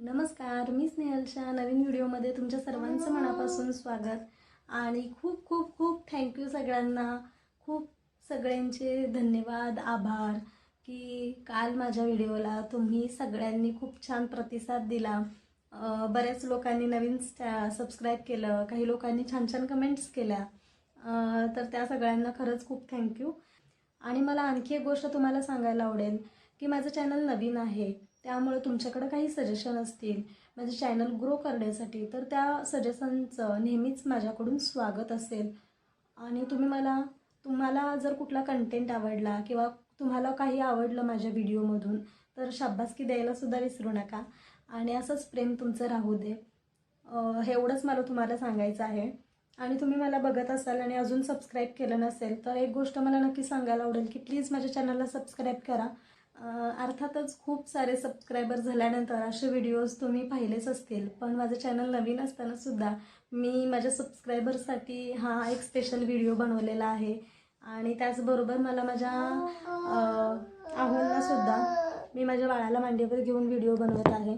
नमस्कार मी स्नेहलशा. नवीन व्हिडिओमध्ये तुमच्या सर्वांचं मनापासून स्वागत. आणि खूप खूप खूप थँक्यू सगळ्यांना. खूप सगळ्यांचे धन्यवाद आभार की काल माझ्या व्हिडिओला तुम्ही सगळ्यांनी खूप छान प्रतिसाद दिला. बऱ्याच लोकांनी नवीन सबस्क्राईब केलं काही लोकांनी छान छान कमेंट्स केल्या. तर त्या सगळ्यांना खरंच खूप थँक्यू आणि मला आणखी एक गोष्ट तुम्हाला सांगायला आवडेल की माझं चॅनल नवीन आहे. त्यामुळे तुमच्याकडे काही सजेशन असतील माझे चॅनल ग्रो करण्यासाठी तर त्या सजेशनचं नेहमीच माझ्याकडून स्वागत असेल. आणि तुम्ही मला तुम्हाला जर कुठला कंटेंट आवडला किंवा तुम्हाला काही आवडलं माझ्या व्हिडिओमधून तर शाब्बासकी द्यायलासुद्धा विसरू नका. आणि असंच प्रेम तुमचं राहू दे. हे एवढंच मला तुम्हाला सांगायचं आहे. आणि तुम्ही मला बघत असाल आणि अजून सबस्क्राईब केलं नसेल तर एक गोष्ट मला नक्की सांगायला आवडेल की प्लीज माझ्या चॅनलला सबस्क्राईब करा. अर्थातच खूप सारे सबस्क्रायबर झाल्यानंतर असे व्हिडिओज तुम्ही पाहिलेच असतील. पण माझं चॅनल नवीन असताना सुद्धा मी माझ्या सबस्क्रायबरसाठी हा एक स्पेशल व्हिडिओ बनवलेला आहे. आणि त्याचबरोबर मला माझ्या अं, सुद्धा मी माझ्या बाळाला मांडीवर घेऊन व्हिडिओ बनवत आहे.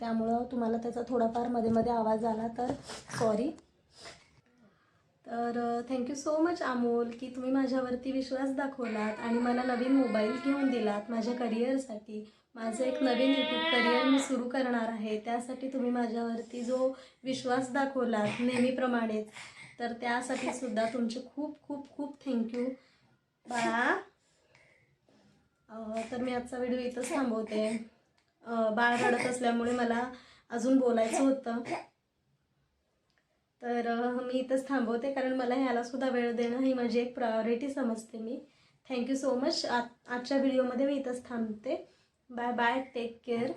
त्यामुळं तुम्हाला त्याचा थोडाफारमध्ये मध्ये आवाज आला तर सॉरी तर थँक्यू सो मच अमोल की तुम्ही माझ्यावरती विश्वास दाखवलात आणि मला नवीन मोबाईल घेऊन दिलात माझ्या करिअरसाठी माझं एक नवीन यूट्यूब करिअर मी सुरू करणार आहे. त्यासाठी तुम्ही माझ्यावरती जो विश्वास दाखवलात नेहमीप्रमाणेच. तर त्यासाठी सुद्धा तुमचे खूप खूप खूप थँक्यू बाळा. तर मी आजचा व्हिडिओ इथंच थांबवते. बाळ रडत असल्यामुळे मला अजून बोलायचं होतं. तर मी इथंच थांबवते कारण मला ह्याला सुद्धा वेळ देणं ही माझी एक प्रायोरिटी समजते मी. थँक्यू सो मच आ आजच्या व्हिडिओमध्ये मी इथंच थांबते. Bye bye take care